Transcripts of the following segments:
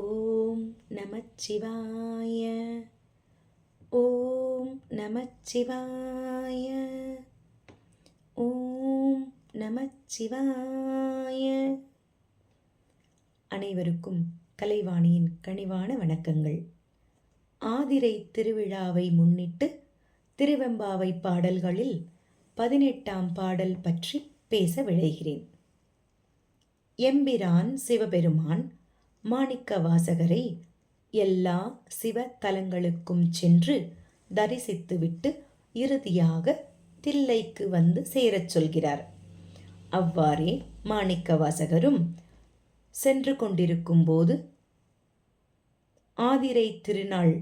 ஓம் நமச்சிவாய. ஓம் நமச்சிவாய. ஓம் நமச்சிவாய. அனைவருக்கும் கலைவாணியின் கனிவான வணக்கங்கள். ஆதிரை திருவிழாவை முன்னிட்டு திருவெம்பாவை பாடல்களில் பதினெட்டாம் பாடல் பற்றி பேச விழைகிறேன். எம்பிரான் சிவபெருமான் மாணிக்க வாசகரை எல்லா சிவ தலங்களுக்கும் சென்று தரிசித்துவிட்டு இறுதியாக தில்லைக்கு வந்து சேரச் சொல்கிறார். அவ்வாறே மாணிக்க வாசகரும் சென்று கொண்டிருக்கும்போது ஆதிரை திருநாள்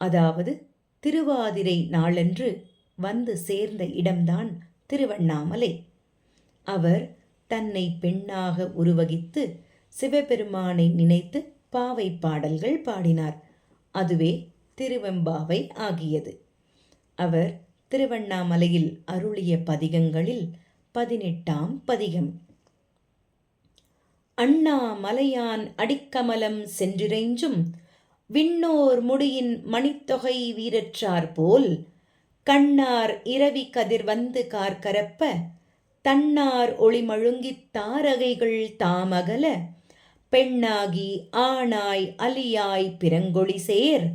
அதாவது திருவாதிரை நாளன்று வந்து சேர்ந்த இடம்தான் திருவண்ணாமலை. அவர் தன்னை பெண்ணாக உருவகித்து சிவபெருமானை நினைத்து பாவை பாடல்கள் பாடினார். அதுவே திருவெம்பாவை ஆகியது. அவர் திருவண்ணாமலையில் அருளிய பதிகங்களில் பதினெட்டாம் பதிகம். அண்ணா மலையான் அடிக்கமலம் சென்றிரைஞ்சும் விண்ணோர் முடியின் மணித்தொகை வீரற்றார் போல் கண்ணார் இரவி கதிர் வந்து கார்கரப்ப தன்னார் ஒளிமழுங்கித் தாரகைகள் தாமகல பெண்ணாகி ஆணாய் அலியாய் பிறங்கொழி சேர்.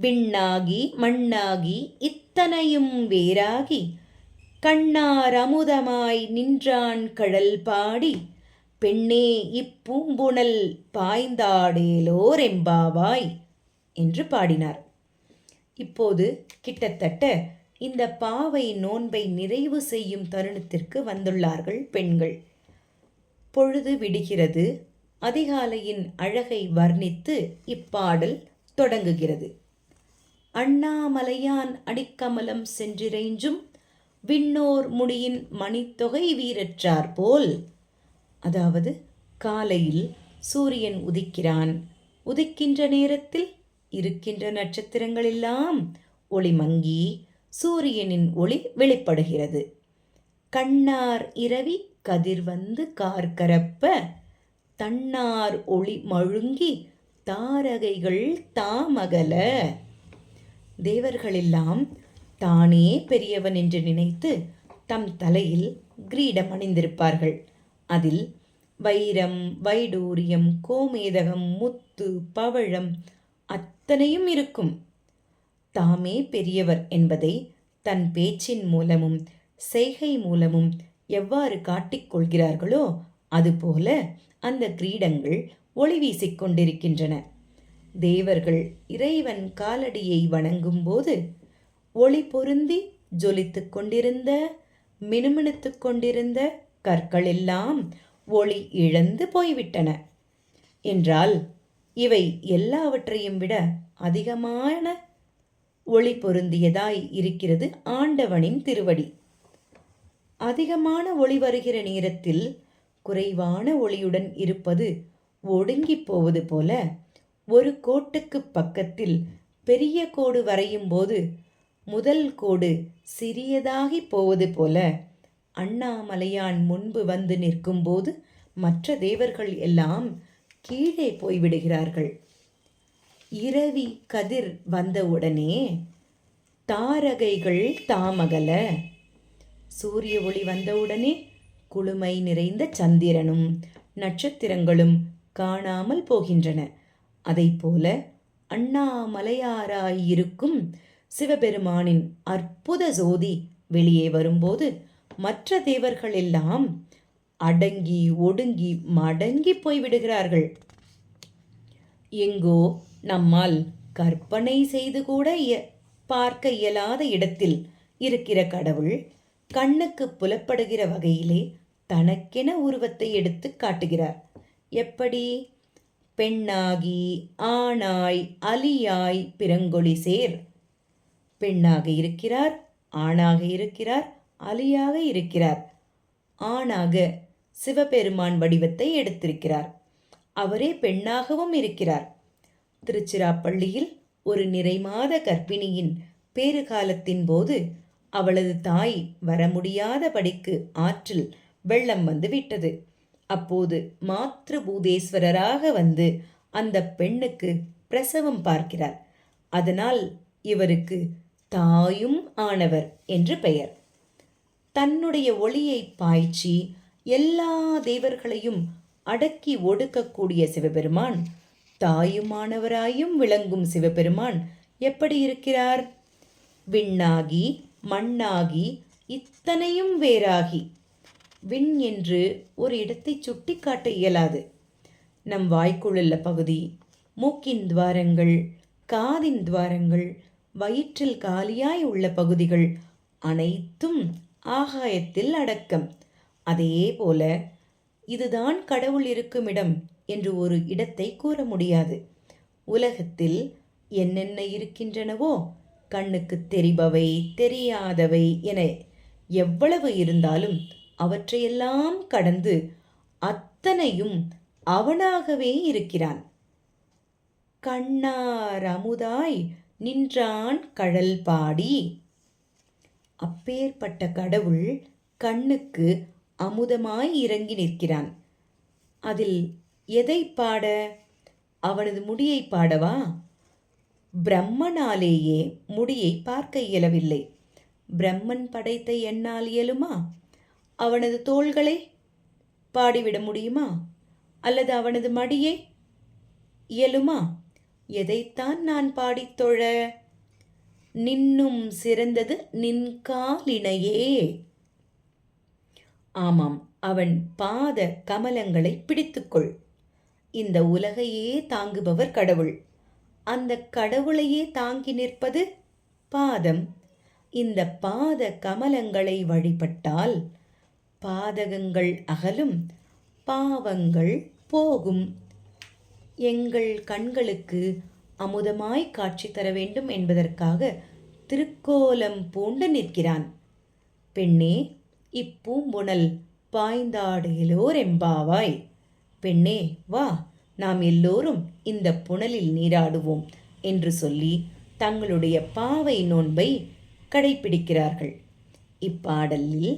விண்ணாகி மண்ணாகி இத்தனையும் வேறாகி. கண்ணார் அமுதமாய் நின்றான் கடல் பாடி. பெண்ணே இப்பூம்புணல் பாய்ந்தாடேலோரெம்பாவாய் என்று பாடினார். இப்போது கிட்டத்தட்ட இந்த பாவை நோன்பை நிறைவு செய்யும் தருணத்திற்கு வந்துள்ளார்கள் பெண்கள். பொழுது விடுகிறது. அதிகாலையின் அழகை வர்ணித்து இப்பாடல் தொடங்குகிறது. அண்ணாமலையான் அடிக்கமலம் சென்றிரைஞ்சும் விண்ணோர் முடியின் மணித்தொகை வீரற்றார் போல். அதாவது காலையில் சூரியன் உதிக்கிறான். உதிக்கின்ற நேரத்தில் இருக்கின்ற நட்சத்திரங்களெல்லாம் ஒளி மங்கி சூரியனின் ஒளி வெளிப்படுகிறது. கண்ணார் இரவி கதிர் வந்து கார்கரப்ப தன்னார் ஒளி மழுங்கி தாரகைகள் தாமகல. தேவர்களெல்லாம் தானே பெரியவன் என்று நினைத்து தம் தலையில் கிரீடம் அணிந்திருப்பார்கள். அதில் வைரம் வைடூரியம் கோமேதகம் முத்து பவழம் அத்தனையும் இருக்கும். தாமே பெரியவர் என்பதை தன் பேச்சின் மூலமும் செய்கை மூலமும் எவ்வாறு காட்டிக்கொள்கிறார்களோ அதுபோல அந்த கிரீடங்கள் ஒளி வீசிக் கொண்டிருக்கின்றன தேவர்கள் இறைவன் காலடியை வணங்கும்போது ஒளி பொருந்தி ஜொலித்துக் கொண்டிருந்த மினுமினுத்துக் கொண்டிருந்த கற்கள் எல்லாம் ஒளி இழந்து போய்விட்டன. என்றால் இவை எல்லாவற்றையும் விட அதிகமான ஒளி பொருந்தியதாய் இருக்கிறது ஆண்டவனின் திருவடி. அதிகமான ஒளி வருகிற நேரத்தில் குறைவான ஒளியுடன் இருப்பது ஒடுங்கி போவது போல ஒரு கோட்டுக்கு பக்கத்தில் பெரிய கோடு வரையும் போது முதல் கோடு சிறியதாகி போவது போல அண்ணாமலையான் முன்பு வந்து நிற்கும்போது மற்ற தேவர்கள் எல்லாம் கீழே போய்விடுகிறார்கள். இரவி கதிர் வந்தவுடனே தாரகைகள் தாமகல. சூரிய ஒளி வந்தவுடனே குளுமை நிறைந்த சந்திரனும் நட்சத்திரங்களும் காணாமல் போகின்றன. அதைப்போல அண்ணாமலையாராயிருக்கும் சிவபெருமானின் அற்புத ஜோதி வெளியே வரும்போது மற்ற தேவர்கள் எல்லாம் அடங்கி ஒடுங்கி மடங்கி போய்விடுகிறார்கள். எங்கோ நம்மால் கற்பனை செய்து கூட பார்க்க இயலாத இடத்தில் இருக்கிற கடவுள் கண்ணுக்கு புலப்படுகிற வகையிலே தனக்கென உருவத்தை எடுத்து காட்டுகிறார். எப்படி? பெண்ணாகி ஆணாய் அலியாய் பிறங்கொழி சேர். பெண்ணாக இருக்கிறார் ஆணாக இருக்கிறார் அலியாக இருக்கிறார். ஆணாக சிவபெருமான் வடிவத்தை எடுத்திருக்கிறார். அவரே பெண்ணாகவும் இருக்கிறார். திருச்சிராப்பள்ளியில் ஒரு நிறைமாத கர்ப்பிணியின் பேறுகாலத்தின் போது அவளது தாய் வர முடியாதபடிக்கு ஆற்றில் வெள்ளம் வந்து விட்டது. அப்போது மாத்ரு பூதேஸ்வரராக வந்து அந்த பெண்ணுக்கு பிரசவம் பார்க்கிறார். அதனால் இவருக்கு தாயும் ஆனவர் என்று பெயர். தன்னுடைய ஒளியை பாய்ச்சி எல்லா தேவர்களையும் அடக்கி ஒடுக்கக்கூடிய சிவபெருமான் தாயுமானவராயும் விளங்கும் சிவபெருமான் எப்படி இருக்கிறார்? விண்ணாகி மண்ணாகி இத்தனையும் வேறாகி. விண் என்று ஒரு இடத்தை சுட்டிக்காட்ட இயலாது. நம் வாய்க்குழுள்ள பகுதி மூக்கின் துவாரங்கள் காதின் துவாரங்கள் வயிற்றில் காலியாய் உள்ள பகுதிகள் அனைத்தும் ஆகாயத்தில் அடக்கம். அதே போல இதுதான் கடவுள் இருக்கும் இடம் என்று ஒரு இடத்தை கூற முடியாது. உலகத்தில் என்னென்ன இருக்கின்றனவோ கண்ணுக்கு தெரிபவை தெரியாதவை என எவ்வளவு இருந்தாலும் அவற்றையெல்லாம் கடந்து அத்தனையும் அவனாகவே இருக்கிறான். கண்ணார் அமுதாய் நின்றான் கழல் பாடி. அப்பேற்பட்ட கடவுள் கண்ணுக்கு அமுதமாய் இறங்கி நிற்கிறான். அதில் எதை பாட? அவனது முடியை பாடவா? பிரம்மனாலேயே முடியை பார்க்க இயலவில்லை. பிரம்மன் படைத்த என்னால் இயலுமா? அவனது தோள்களை பாடிவிட முடியுமா? அல்லது அவனது மடியை இயலுமா? எதைத்தான் நான் பாடித்தொழ நின்னும் சிறந்தது நின்காலினையே ஆமாம் அவன் பாத கமலங்களை பிடித்துக்கொள். இந்த உலகையே தாங்குபவர் கடவுள். அந்த கடவுளையே தாங்கி நிற்பது பாதம். இந்த பாத கமலங்களை வழிபட்டால் பாதகங்கள் அகலும் பாவங்கள் போகும். எங்கள் கண்களுக்கு அமுதமாய் காட்சி தர வேண்டும் என்பதற்காக திருக்கோலம் பூண்டு நிற்கிறான். பெண்ணே இப்பூம்புணல் பாய்ந்தாடுகளோர் எம்பாவாய் பெண்ணே வா நாம் எல்லோரும் இந்த புனலில் நீராடுவோம் என்று சொல்லி தங்களுடைய பாவை நோன்பை கடைபிடிக்கிறார்கள் இப்பாடலில்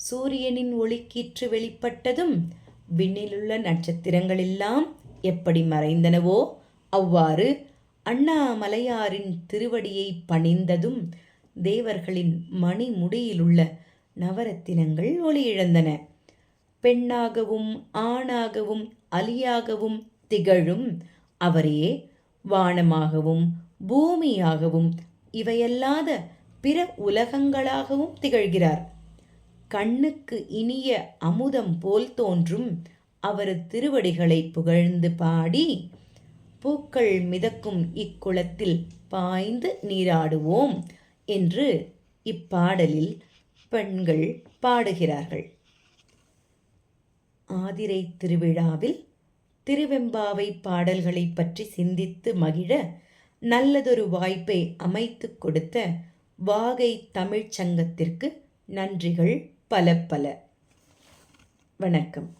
சூரியனின் ஒளிக்கீற்று வெளிப்பட்டதும் விண்ணிலுள்ள நட்சத்திரங்களெல்லாம் எப்படி மறைந்தனவோ அவ்வாறு அண்ணாமலையாரின் திருவடியை பணிந்ததும் தேவர்களின் மணிமுடியிலுள்ள நவரத்தினங்கள் ஒளி இழந்தன பெண்ணாகவும் ஆணாகவும் அலியாகவும் திகழும் அவரே வானமாகவும் பூமியாகவும் இவையல்லாத பிற உலகங்களாகவும் திகழ்கிறார். கண்ணுக்கு இனிய அமுதம் போல் தோன்றும் அவரது திருவடிகளை புகழ்ந்து பாடி பூக்கள் மிதக்கும் இக்குளத்தில் பாய்ந்து நீராடுவோம் என்று இப்பாடலில் பெண்கள் பாடுகிறார்கள். ஆதிரை திருவிழாவில் திருவெம்பாவை பாடல்களை பற்றி சிந்தித்து மகிழ நல்லதொரு வாய்ப்பை அமைத்து கொடுத்த வாகை தமிழ்ச்சங்கத்திற்கு நன்றிகள். பல பல. வணக்கம்.